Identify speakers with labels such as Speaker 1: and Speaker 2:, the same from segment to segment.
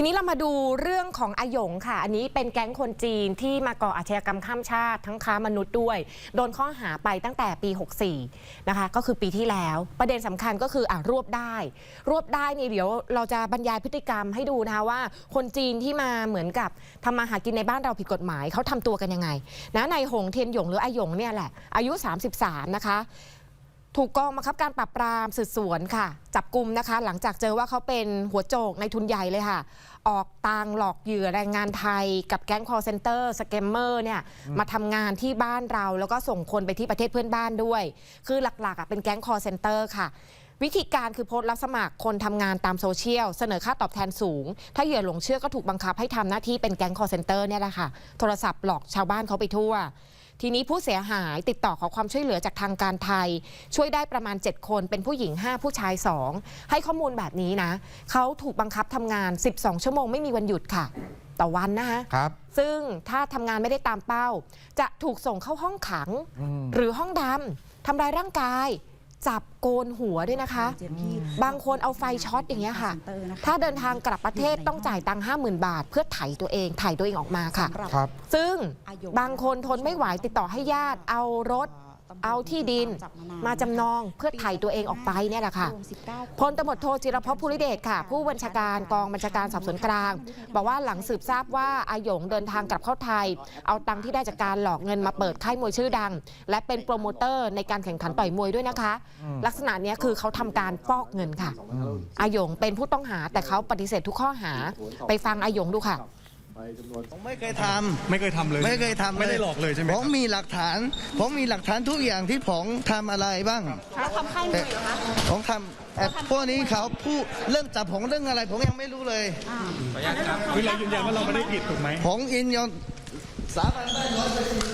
Speaker 1: ทีนี้เรามาดูเรื่องของอาหยงค่ะ อันนี้เป็นแก๊งคนจีนที่มาก่ออาชญากรรมข้ามชาติทั้งค้ามนุษย์ด้วย โดนข้อหาไปตั้งแต่ปี 64 นะคะ ก็คือปีที่แล้ว ประเด็นสำคัญก็คืออะรวบได้ รวบได้นี่เดี๋ยวเราจะบรรยายพฤติกรรมให้ดูนะคะว่า คนจีนที่มาเหมือนกับทำมาหากินในบ้านเราผิดกฎหมายเขาทำตัวกันยังไงนะนายหงเทียนหยงหรืออาหยงเนี่ยแหละอายุ 33 นะคะ ถูกกองบังคับการปราบปรามสืบสวนค่ะ จับกลุ่มนะคะ หลังจากเจอว่าเขาเป็นหัวโจกในทุนใหญ่เลยค่ะ ออกตังหลอกเหยื่อแรงงานไทย กับแก๊ง call center สแกมเมอร์เนี่ยมาทำงานที่บ้านเรา แล้วก็ส่งคนไปที่ประเทศเพื่อนบ้านด้วย คือหลักๆอะเป็นแก๊ง call center ค่ะ วิธีการคือโพสต์รับสมัครคนทำงานตามโซเชียล เสนอค่าตอบแทนสูง ถ้าเหยื่อหลงเชื่อก็ถูกบังคับให้ทำหน้าที่เป็นแก๊ง call center เนี่ยแหละค่ะโทรศัพท์หลอกชาวบ้านเขาไปทั่ว ทีนี้ผู้เสียหายติดต่อขอความช่วยเหลือจากทางการไทย ช่วยได้ประมาณ 7 คน เป็นผู้หญิง 5 ผู้ชาย 2 ให้ข้อมูลแบบนี้นะ เขาถูกบังคับทำงาน 12 ชั่วโมงไม่มีวันหยุดค่ะ ต่อวันนะคะ
Speaker 2: ครับ
Speaker 1: ซึ่งถ้าทำงานไม่ได้ตามเป้า จะถูกส่งเข้าห้องขัง หรือห้องดำทำร้ายร่างกาย จับโกนหัวด้วยนะคะ บางคนเอาไฟช็อตอย่างเงี้ยค่ะ ถ้าเดินทางกลับประเทศต้องจ่ายตังค์ห้าหมื่นบาท เพื่อไถ่ตัวเองไถ่ตัวเองออกมาค่ะ
Speaker 2: ครับ
Speaker 1: ซึ่งบางคนทนไม่ไหวติดต่อให้ญาติเอารถ เอาที่ดินมาจำนองเพื่อไถ่ตัวเองออกไปเนี่ยแหละค่ะพลตำรวจโทจิรพภูริเดชค่ะ ผู้บัญชาการกองบัญชาการสอบสวนกลาง บอกว่าหลังสืบทราบว่าอาหยงเดินทางกลับเข้าไทย เอาตังค์ที่ได้จากการหลอกเงินมาเปิดค่ายมวยชื่อดัง และเป็นโปรโมเตอร์ในการแข่งขันต่อยมวยด้วยนะคะ ลักษณะเนี้ยคือเขาทำการฟอกเงินค่ะอาหยงเป็นผู้ต้องหาแต่เขาปฏิเสธทุกข้อหาไปฟังอาหยงดูค่ะ
Speaker 3: ผมไม่เคยท
Speaker 4: ไม่เคยทำเลยำ
Speaker 3: ไม่เคยทำ
Speaker 4: ไม่ได้หลอกเลยใช่ไหม
Speaker 3: ผ
Speaker 4: ค
Speaker 3: ม
Speaker 4: รับ
Speaker 3: มีหลักฐาน ผมมีหลักฐานทุกอย่างที่ผมทำอะไรบ้างแต่ผมทำแต่พวกนี้เขาพูดเรื่องจับผมเรื่องอะไร ผมยังไม่รู้เลย
Speaker 4: คือเรายืนยันว่าเราไม่ได้ผิดถูกไหม
Speaker 3: ผมอินยอน สาบานได้ร้อยเปอร์เซ็นต์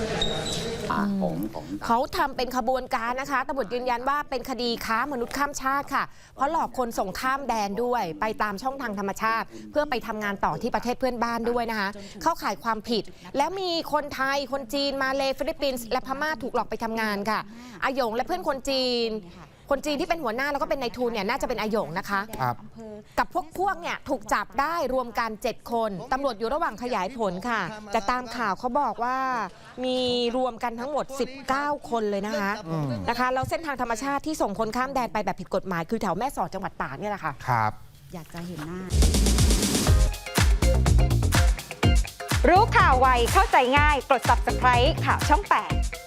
Speaker 1: เขาทำเป็นขบวนการนะคะตำรวจยืนยันว่าเป็นคดีค้ามนุษย์ข้ามชาติค่ะ เพราะหลอกคนส่งข้ามแดนด้วย ไปตามช่องทางธรรมชาติ เพื่อไปทำงานต่อที่ประเทศเพื่อนบ้านด้วยนะคะ เข้าข่ายความผิด แล้วมีคนไทยคนจีนมาเลฟิลิปปินส์และพม่าถูกหลอกไปทำงานค่ะอายงและเพื่อนคนจีน คนจีนที่เป็นหัวหน้าแล้วก็เป็นนายทุนเนี่ยน่าจะเป็นอาหยงนะคะ
Speaker 2: ครับ
Speaker 1: กับพวกพวกเนี่ยถูกจับได้รวมกัน 7 คนตำรวจอยู่ระหว่างขยายผลค่ะ แต่ตามข่าวเขาบอกว่ามีรวมกันทั้งหมด 19 คนเลยนะคะนะคะแล้วเส้นทางธรรมชาติที่ส่งคนข้ามแดนไปแบบผิดกฎหมายคือแถวแม่สอดจังหวัดตากเนี่ยแหละค่ะ
Speaker 2: ครับ
Speaker 5: อยากจะเห็นหน้า
Speaker 6: รู้ข่าวไวเข้าใจง่าย กด subscribe ข่าวช่อง 8